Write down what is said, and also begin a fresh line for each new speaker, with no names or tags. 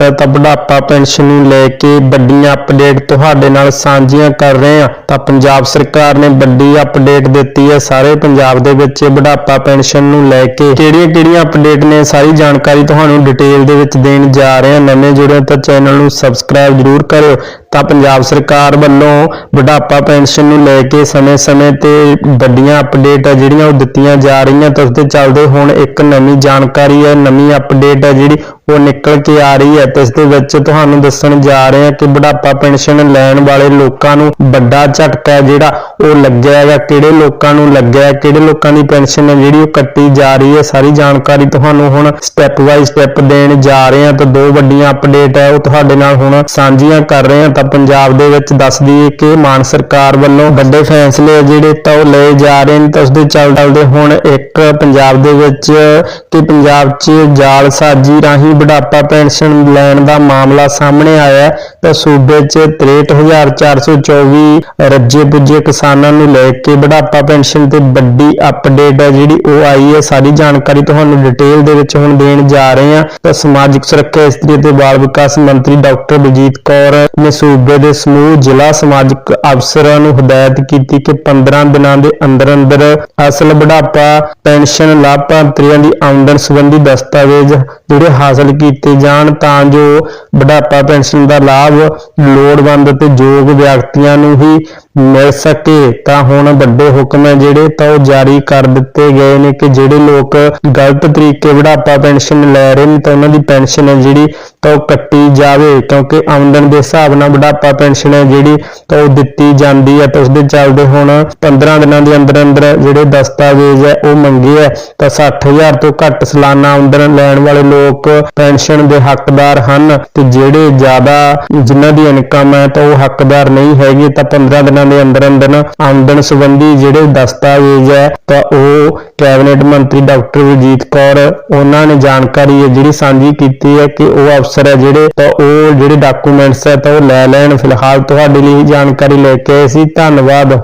ਤਾਂ ਬੁਢਾਪਾ ਪੈਨਸ਼ਨ ਨੂੰ ਲੈ ਕੇ ਵੱਡੀਆਂ ਅਪਡੇਟ ਤੁਹਾਡੇ ਨਾਲ ਸਾਂਝੀਆਂ ਕਰ ਰਹੇ ਹਾਂ। ਤਾਂ ਪੰਜਾਬ ਸਰਕਾਰ ਨੇ ਵੱਡੀ ਅਪਡੇਟ ਦਿੱਤੀ ਹੈ ਸਾਰੇ ਪੰਜਾਬ ਦੇ ਵਿੱਚ ਬੁਢਾਪਾ ਪੈਨਸ਼ਨ ਨੂੰ ਲੈ ਕੇ। ਕਿਹੜੀਆਂ-ਕਿਹੜੀਆਂ ਅਪਡੇਟ ਨੇ ਸਾਰੀ ਜਾਣਕਾਰੀ ਤੁਹਾਨੂੰ ਡਿਟੇਲ ਦੇ ਵਿੱਚ ਦੇਣ ਜਾ ਰਹੇ ਹਾਂ। ਨਵੇਂ ਜੁੜੇ ਤਾਂ ਚੈਨਲ ਨੂੰ ਸਬਸਕ੍ਰਾਈਬ ਜ਼ਰੂਰ ਕਰਿਓ। ਤਾਂ ਪੰਜਾਬ ਸਰਕਾਰ ਵੱਲੋਂ ਬੁਢਾਪਾ ਪੈਨਸ਼ਨ ਨੂੰ ਲੈ ਕੇ ਸਮੇਂ-ਸਮੇਂ ਤੇ ਵੱਡੀਆਂ ਅਪਡੇਟ ਆ ਜਿਹੜੀਆਂ ਉਹ ਦਿੱਤੀਆਂ ਜਾ ਰਹੀਆਂ। ਤਾਂ ਉਸ ਦੇ ਚੱਲਦੇ ਹੁਣ ਇੱਕ ਨਵੀਂ ਜਾਣਕਾਰੀ ਹੈ, ਨਵੀਂ ਅਪਡੇਟ ਹੈ ਜਿਹੜੀ ਉਹ ਨਿਕਲ ਕੇ ਆ ਰਹੀ ਹੈ। ਤੇ ਦੇ ਵਿੱਚ ਤੁਹਾਨੂੰ ਦੱਸਣ ਜਾ ਰਹੇ ਹਾਂ ਕਿ ਬੁਢਾਪਾ ਪੈਨਸ਼ਨ ਲੈਣ ਵਾਲੇ ਲੋਕਾਂ ਨੂੰ ਵੱਡਾ ਝਟਕਾ ਜਿਹੜਾ ਉਹ ਲੱਗਿਆ ਹੈਗਾ। ਕਿਹੜੇ ਲੋਕਾਂ ਨੂੰ ਲੱਗਿਆ ਕਿਹੜੇ ਲੋਕਾਂ ਦੀ ਪੈਨਸ਼ਨ ਹੈ, ਜਿਹੜੀ ਉਹ ਕੱਟੀ ਜਾ ਰਹੀ ਹੈ, ਸਾਰੀ ਜਾਣਕਾਰੀ ਤੁਹਾਨੂੰ ਹੁਣ ਸਟੈਪ ਬਾਈ ਸਟੈਪ ਦੇਣ ਜਾ ਰਹੇ ਹਾਂ। ਤਾਂ ਦੋ ਵੱਡੀਆਂ ਅਪਡੇਟ ਹੈ, ਉਹ ਤੁਹਾਡੇ ਨਾਲ ਹੁਣ ਸਾਂਝੀਆਂ ਕਰ ਰਹੇ ਹਾਂ। ਤਾਂ ਪੰਜਾਬ ਦੇ ਵਿੱਚ ਦੱਸ ਦਈਏ ਕਿ ਮਾਨ ਸਰਕਾਰ ਵੱਲੋਂ ਵੱਡੇ ਫੈਸਲੇ ਜਿਹੜੇ ਤਾਂ ਉਹ ਲਏ ਜਾ ਰਹੇ ਨੇ। ਤਾਂ ਉਸ ਦੇ ਚੱਲਦੇ ਹੁਣ ਇੱਕ ਪੰਜਾਬ ਦੇ ਵਿੱਚ ਕਿ ਪੰਜਾਬ 'ਚ ਜਾਲਸਾਜੀ ਰਾਹੀਂ ਬੁਢਾਪਾ ਪੈਨਸ਼ਨ ਲੈਣ ਦਾ ਮਾਮਲਾ ਸਾਹਮਣੇ ਆਇਆ ਤਾਂ ਸੂਬੇ 'ਚ 63424 ਰੱਜੇ ਪੁੱਜੇ ਕਿਸਾਨਾਂ ਨੂੰ ਲੈ ਕੇ ਬੁਢਾਪਾ ਪੈਨਸ਼ਨ ਤੇ ਵੱਡੀ ਅਪਡੇਟ ਹੈ, ਜਿਹੜੀ ਉਹ ਆਈ ਹੈ। ਸਾਰੀ ਜਾਣਕਾਰੀ ਤੁਹਾਨੂੰ ਡਿਟੇਲ ਦੇ ਵਿੱਚ ਹੁਣ ਦੇਣ ਜਾ ਰਹੇ ਹਾਂ। ਤਾਂ ਸਮਾਜਿਕ ਸੁਰੱਖਿਆ ਇਸਤਰੀ ਅਤੇ ਬਾਲ ਵਿਕਾਸ ਮੰਤਰੀ ਡਾਕਟਰ ਬਲਜੀਤ ਕੌਰ ਨੇ ਸੂਬੇ ਦੇ ਸਮੂਹ ਜ਼ਿਲ੍ਹਾ ਸਮਾਜਿਕ ਅਫਸਰਾਂ ਨੂੰ ਹਦਾਇਤ ਕੀਤੀ ਕਿ 15 ਦਿਨਾਂ ਦੇ ਅੰਦਰ ਅੰਦਰ ਅਸਲ ਬੁਢਾਪਾ ਪੈਨਸ਼ਨ ਲਾਭਪਾਤਰੀਆਂ ਦੀ ਆਮਦਨ ਸੰਬੰਧੀ ਦਸਤਾਵੇਜ਼ ਜਿਹੜੇ ਹਾਸਲ ਕੀਤੇ ਜਾਣ ਤਾਂ ਜੋ ਬੁਢਾਪਾ ਪੈਨਸ਼ਨ ਦਾ ਲਾਭ ਲੋੜਵੰਦ ਅਤੇ ਯੋਗ ਵਿਅਕਤੀਆਂ ਨੂੰ ਹੀ ਮਿਲ ਸਕੇ, ਤਾਂ ਹੁਣ ਵੱਡੇ ਹੁਕਮ ਹੈ ਜਿਹੜੇ ਤਾਂ ਉਹ ਜਾਰੀ ਕਰ ਦਿੱਤੇ ਗਏ ਨੇ ਕਿ ਜਿਹੜੇ ਲੋਕ ਗਲਤ ਤਰੀਕੇ ਬੁਢਾਪਾ ਪੈਨਸ਼ਨ ਲੈ ਰਹੇ ਨੇ ਤਾਂ ਉਹਨਾਂ ਦੀ ਪੈਨਸ਼ਨ ਹੈ ਜਿਹੜੀ ਤਾਂ ਉਹ ਕੱਟੀ ਜਾਵੇ, ਕਿਉਂਕਿ ਆਮਦਨ ਦੇ ਹਿਸਾਬ ਨਾਲ ਬੁਢਾਪਾ ਪੈਨਸ਼ਨ ਹੈ ਜਿਹੜੀ ਤਾਂ ਉਹ ਦਿੱਤੀ ਜਾਂਦੀ ਹੈ। ਤਾਂ ਉਸ ਦੇ ਚੱਲਦੇ ਹੁਣ 15 ਦਿਨਾਂ ਦੇ ਅੰਦਰ ਅੰਦਰ ਜਿਹੜੇ ਦਸਤਾਵੇਜ਼ ਹੈ ਉਹ ਮੰਗੇ ਹੈ। ਤਾਂ 60000 ਤੋਂ ਘੱਟ ਸਾਲਾਨਾ ਆਮਦਨ ਲੈਣ ਵਾਲੇ ਲੋਕ ਪੈਨਸ਼ਨ ਦੇ ਹੱਕਦਾਰ ਹਨ ਤੇ ਜਿਹੜੇ ਜ਼ਿਆਦਾ ਜਿਨ੍ਹਾਂ ਦੀ ਇਨਕਮ ਹੈ ਤਾਂ ਉਹ ਹੱਕਦਾਰ ਨਹੀਂ ਹੈਗੇ। ਤਾਂ 15 ਦਿਨਾਂ ਦੇ ਅੰਦਰ ਅੰਦਰ ਆਮਦਨ ਸੰਬੰਧੀ ਜਿਹੜੇ ਦਸਤਾਵੇਜ਼ ਹੈ, ਤਾਂ ਉਹ ਕੈਬਨਿਟ ਮੰਤਰੀ ਡਾਕਟਰ ਵਜੀਤ ਕੌਰ ਉਹਨਾਂ ਨੇ ਜਾਣਕਾਰੀ ਹੈ, ਜਿਹੜੀ ਸਾਂਝੀ ਕੀਤੀ ਹੈ ਕਿ ਉਹ ਅਫਸਰ ਹੈ ਜਿਹੜੇ, ਤਾਂ ਉਹ ਜਿਹੜੇ ਡਾਕੂਮੈਂਟਸ ਹੈ, ਤਾਂ ਉਹ ਲੈ ਲੈਣ। ਫਿਲਹਾਲ ਤੁਹਾਡੇ ਲਈ ਜਾਣਕਾਰੀ ਲੈ ਕੇ ਆਏ ਸੀ। ਧੰਨਵਾਦ।